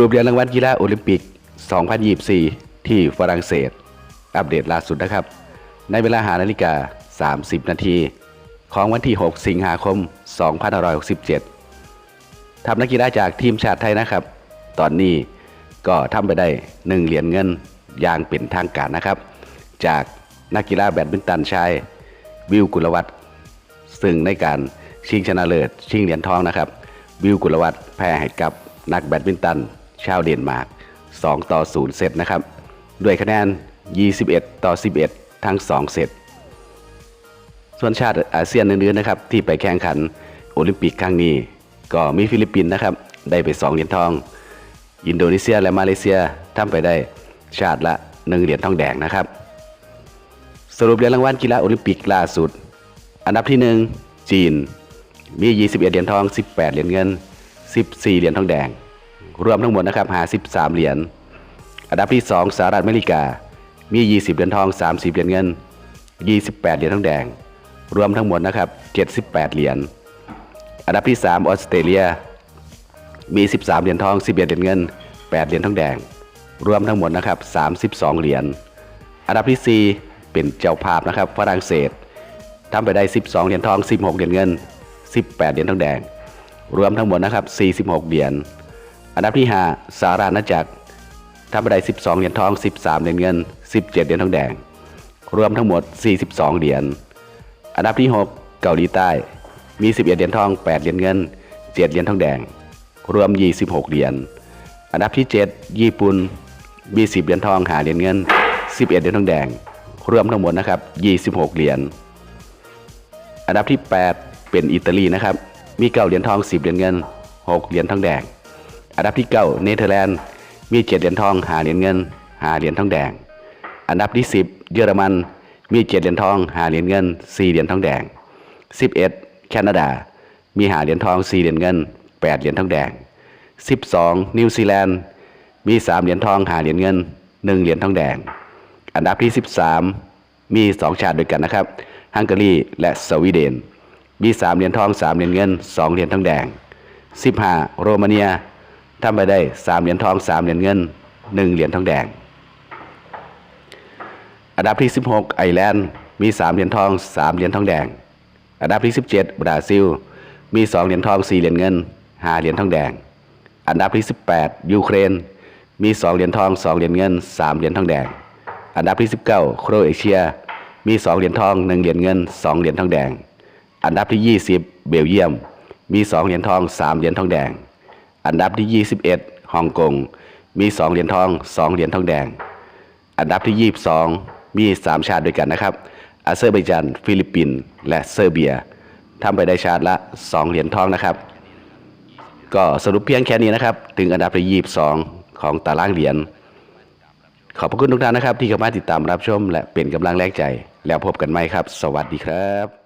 รุปเหรียญรางวัลกีฬาโอลิมปิก 2024 ที่ฝรั่งเศส อัปเดตล่าสุดนะครับ ในเวลาหานาฬิกา 30 นาที ของวันที่ 6 สิงหาคม 2567ทำนักกีฬาจากทีมชาติไทยนะครับ ตอนนี้ก็ทำไปได้ 1 เหรียญเงินอย่างเป็นทางการนะครับ จากนักกีฬาแบดมินตันชาย วิวกุลวัฒน์ซึ่งในการชิงชนะเลิศชิงเหรียญทองนะครับ วิวกุลวัฒน์แพ้ให้กับนักแบดมินตัน ชาวเดนมาร์ก2 ต่อ 0 เซตนะครับ ด้วยคะแนน 21 ต่อ 11 ทั้ง 2 เซต ส่วนชาติอาเซียนอื่นๆนะครับ ที่ไปแข่งขันโอลิมปิกครั้งนี้ ก็มีฟิลิปปินส์นะครับ ได้ไป 2 เหรียญทอง อินโดนีเซียและมาเลเซียทำไปได้ชาติละ 1 เหรียญทองแดงนะครับ สรุปเหรียญรางวัลกีฬาโอลิมปิกล่าสุด อันดับที่ 1 จีน มี 21 เหรียญทอง 18 เหรียญเงิน 14 เหรียญทองแดง รวมทั้งหมดนะครับ53เหรียญ อันดับที่ 2สหรัฐอเมริกา มี 20 เหรียญทอง 30 เหรียญเงิน 28 เหรียญทองแดง รวมทั้งหมดนะครับ 78 เหรียญ อันดับที่ 3 ออสเตรเลีย มี 13 เหรียญทอง 11 เหรียญเงิน 8 เหรียญทองแดง รวมทั้งหมดนะครับ 32 เหรียญ อันดับที่ 4 เป็นเจ้าภาพนะครับฝรั่งเศสทำไปได้ 12 เหรียญทอง 16 เหรียญเงิน 18 เหรียญทองแดง รวมทั้งหมดนะครับ 46 เหรียญ อันดับที่ 5สหรัฐอาณจักรทำไปได้12 เหรียญทอง 13 เหรียญเงิน 17 เหรียญทองแดง รวมทั้งหมด 42 เหรียญ อันดับที่ 6 เกาหลีใต้ มี 11 เหรียญทอง 8 เหรียญเงิน 7 เหรียญทองแดง รวม 26 เหรียญ อันดับที่ 7 ญี่ปุ่น มี 10 เหรียญทองหาเหรียญเงิน 11 เหรียญทองแดง รวมทั้งหมดนะครับ 26 เหรียญ อันดับที่ 8 เป็นอิตาลีนะครับ มี 9 เหรียญทอง 10 เหรียญเงิน 6 เหรียญทองแดง อันดับที่9เนเธอร์แลนด์มี7เหรียญทองหาเหรียญเงินหาเหรียญทองแดง อันดับที่10เยอรมันมี7เหรียญทองหาเหรียญเงิน4เหรียญทองแดง11แคนาดา มีหาเหรียญทอง4เหรียญเงิน8เหรียญทองแดง12นิวซีแลนด์มี3เหรียญทองหาเหรียญเงิน1เหรียญทองแดง อันดับที่13มี2ชาติด้วยกันนะครับฮังการีและสวีเดน มี3เหรียญทอง3เหรียญเงิน2เหรียญทองแดง15โรมาเนีย ทำไปได้3เหรียญทอง3เหรียญเงิน1เหรียญทองแดง อันดับที่ 16 ไอร์แลนด์มี3เหรียญทอง3เหรียญทองแดง อันดับที่ 17 บราซิล มี2เหรียญทอง4เหรียญเงิน5เหรียญทองแดง อันดับที่ 18 ยูเครน มี2เหรียญทอง2เหรียญเงิน3เหรียญทองแดง อันดับที่ 19 โครเอเชีย มี2เหรียญทอง1เหรียญเงิน2เหรียญทองแดง อันดับที่ 20 เบลเยียม มี2เหรียญทอง3เหรียญทองแดง อันดับที่ 21ฮ่องกงมี 2 เหรียญทอง 2 เหรียญทองแดง อันดับที่ 22 มี 3 ชาติด้วยกันนะครับอาเซอร์ไบจานฟิลิปปินส์และเซอร์เบียทำไปได้ชาติละ 2 เหรียญทองนะครับ ก็สรุปเพียงแค่นี้นะครับ ถึงอันดับที่ 22 ของตารางเหรียญขอบพระคุณทุกท่านนะครับ ที่เข้ามาติดตามรับชม และเป็นกำลังแรงใจ แล้วพบกันใหม่ครับ สวัสดีครับ